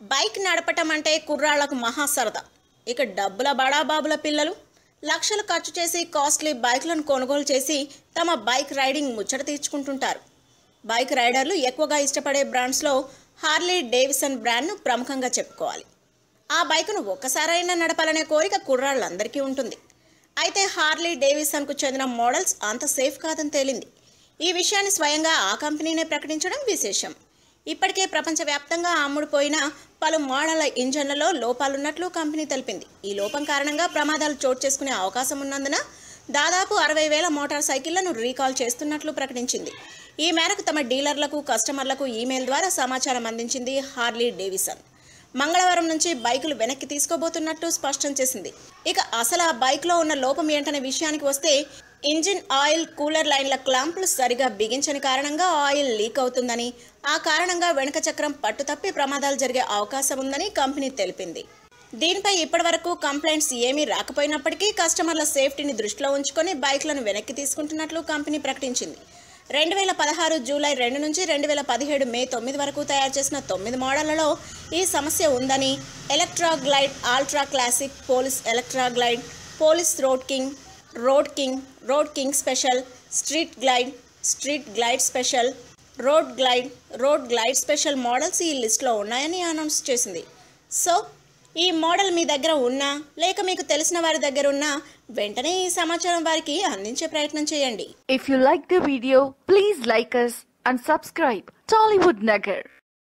Bike నడపటం అంటే కుర్రాళ్ళకు మహా సరదా ఇక డబ్బుల బడాబాబుల పిల్లలు లక్షలు ఖర్చు చేసి కాస్ట్లీ బైక్లను కొనుగోలు చేసి తమ బైక్ రైడింగ్ ముచ్చట తీర్చుకుంటుంటారు. బైక్ రైడర్లు ఎక్కువగా ఇష్టపడే బ్రాండ్స్లో హార్లీ డేవిసన్ బ్రాండ్ను ప్రముఖంగా చెప్పుకోవాలి. ఆ బైక్ను ఒక్కసారైనా నడపాలనే కోరిక కుర్రాళ్ళందరికీ ఉంటుంది. అయితే హార్లీ డేవిసన్కు చెందిన మోడల్స్ అంత సేఫ్ కాదని తేలింది. ఈ విషయాన్ని స్వయంగా ఆ కంపెనీనే ప్రకటించడం విశేషం. ఇప్పటికే ప్రపంచవ్యాప్తంగా అమ్ముడుపోయిన పలు మోడళ్ళ ఇంజన్లలో లోపాలున్నట్లు కంపెనీ తెలిపింది. ఈ లోపం కారణంగా ప్రమాదాలు చోటు చేసుకునే అవకాశం ఉన్నందున దాదాపు అరవై వేల మోటార్ సైకిళ్ళను రీకాల్ చేస్తున్నట్లు ప్రకటించింది. ఈ మేరకు తమ డీలర్లకు కస్టమర్లకు ఈమెయిల్ ద్వారా సమాచారం అందించింది హార్లీ డేవిసన్. మంగళవారం నుంచి బైకులు వెనక్కి తీసుకోబోతున్నట్టు స్పష్టం చేసింది. ఇక అసలు ఆ బైక్లో ఉన్న లోపం ఏంటనే విషయానికి వస్తే ఇంజిన్ ఆయిల్ కూలర్ లైన్ల క్లాంపులు సరిగా బిగించని కారణంగా ఆయిల్ లీక్ అవుతుందని ఆ కారణంగా వెనుక చక్రం పట్టుతప్పి ప్రమాదాలు జరిగే అవకాశం ఉందని కంపెనీ తెలిపింది. దీనిపై ఇప్పటివరకు కంప్లైంట్స్ ఏమీ రాకపోయినప్పటికీ కస్టమర్ల సేఫ్టీని దృష్టిలో ఉంచుకొని బైక్లను వెనక్కి తీసుకుంటున్నట్లు కంపెనీ ప్రకటించింది. రెండు వేల పదహారు జూలై రెండు నుంచి రెండు వేల పదిహేడు మే తొమ్మిది వరకు తయారు చేసిన తొమ్మిది మోడళ్ళలో ఈ సమస్య ఉందని Electra Glide Ultra Classic Police Electra Glide Police Road King Road King Road King Special Street Glide Street Glide Special Road Glide Road Glide Special models ఈ లిస్ట్లో ఉన్నాయని అనౌన్స్ చేసింది. సో ఈ మోడల్ మీ దగ్గర ఉన్నా లేక మీకు తెలిసిన వారి దగ్గర ఉన్నా వెంటనే ఈ సమాచారం వారికి అందించే ప్రయత్నం చేయండి. If you like the video please like us and subscribe Tollywood Nagar